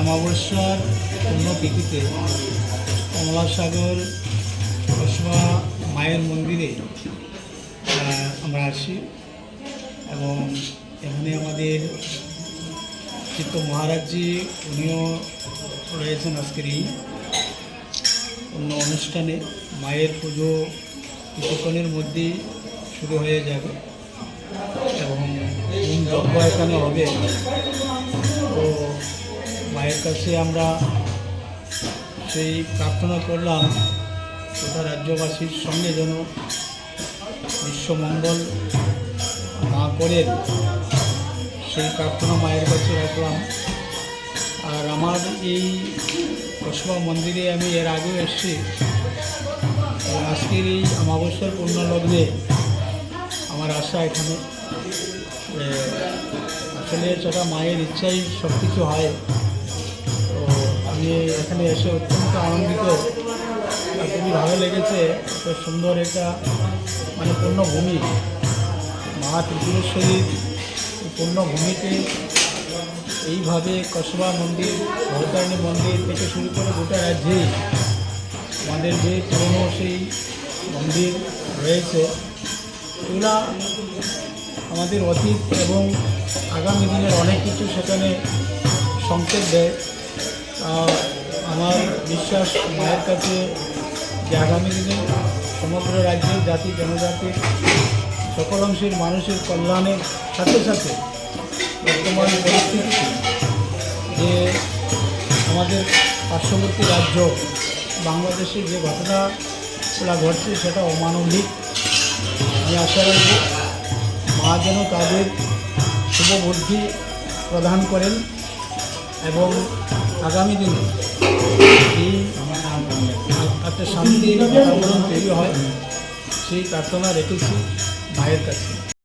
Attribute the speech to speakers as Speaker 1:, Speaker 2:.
Speaker 1: আমাবস্যার পুণ্যতিথিতে কমলাসাগর কসবা মায়ের মন্দিরে আমরা আসি এবং এখানে আমাদের চিত্ত মহারাজজি, উনিও রয়েছেন আজকের এই অন্য অনুষ্ঠানে। মায়ের পুজো কিছুক্ষণের মধ্যেই শুরু হয়ে যাবে এবং যজ্ঞ এখানে হবে। মায়ের কাছে আমরা সেই প্রার্থনা করলাম গোটা রাজ্যবাসীর সঙ্গে যেন বিশ্বমঙ্গল মা করেন, সেই প্রার্থনা মায়ের কাছে রাখলাম। আর আমার এই কসবা মন্দিরে আমি এর আগেও এসেছি। আজকের এই অমাবস্যার পূর্ণলগ্নে আমার আশা এখানে আসলে সেটা মায়ের ইচ্ছাই সব কিছু হয় আমি এখানে এসে অত্যন্ত আনন্দিত। খুবই ভালো লেগেছে। এত সুন্দর একটা মানে পূর্ণভূমি। মা ত্রিপুরেশ্বরীর পূর্ণভূমিতে এইভাবে কসবা মন্দির ভরতারিণী মন্দির থেকে শুরু করে গোটা রাজ্যেই আমাদের যে পুরনো সেই মন্দির রয়েছে, এগুলা আমাদের অতীত এবং আগামী দিনের অনেক কিছু সেখানে সংকেত দেয়। আমার বিশ্বাস মায়ের কাছে যে আগামী দিনে সমগ্র রাজ্যের জাতি, জনজাতির সকল অংশের মানুষের কল্যাণের সাথে সাথে বর্তমান পরিস্থিতিতে যে আমাদের পার্শ্ববর্তী রাজ্য, বাংলাদেশে যে ঘটনাগুলো ঘটছে সেটা অমানবিক। আমি আশা রাখব মা যেন তাদের শুভ বুদ্ধি প্রদান করেন এবং আগামী দিনে এই একটা শান্তির তৈরি হয় সেই প্রার্থনা রেখেছি ভাইয়ের কাছে।